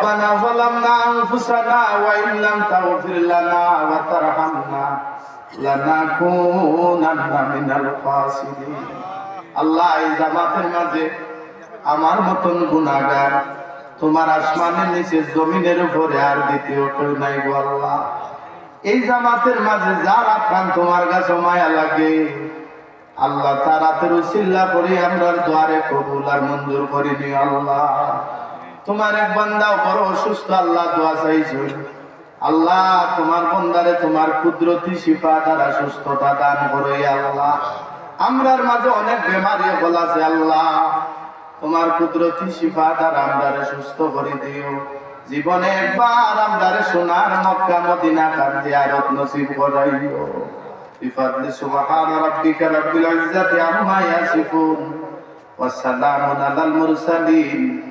ربنا ظلمنا أنفسنا وإن لم تغفر لنا وترحمنا لنكونن من الخاسرين আল্লাহ এই জামাতের মাঝে আমার মতন গুণাগার তোমার আসমানের নিচে জমিনের উপরে আর দ্বিতীয় কেউ নাই গো আল্লাহ এই জামাতের মাঝে যারা প্রাণ তোমার কাছে মায়া লাগে আল্লাহ তার হাতের উসিল্লা করে আমরা দ্বারে কবুল আর মঞ্জুর করিনি আল্লাহ তোমার এক বান্দাও বড় অসুস্থ, আল্লাহ দোয়া চাইছ। আল্লাহ, তোমার বন্দারে তোমার কুদরতি শিফা দ্বারা সুস্থতা দান করে আল্লাহ। আমরার মাঝে অনেক বেমারি বলাছে আল্লাহ। তোমার কুদরতি শিফা দ্বারা আমরারে সুস্থ করে দিও। জীবনে একবার আমরারে সোনার মক্কা, মদিনা কান্দে আরত নসিব করাইও। বিফাদলি সুবহান রাব্বিকা রাব্বিল ইজ্জাতি আম্মা ইয়াসিফুন। ওয়া সালামুন আলাল মুরসালিন।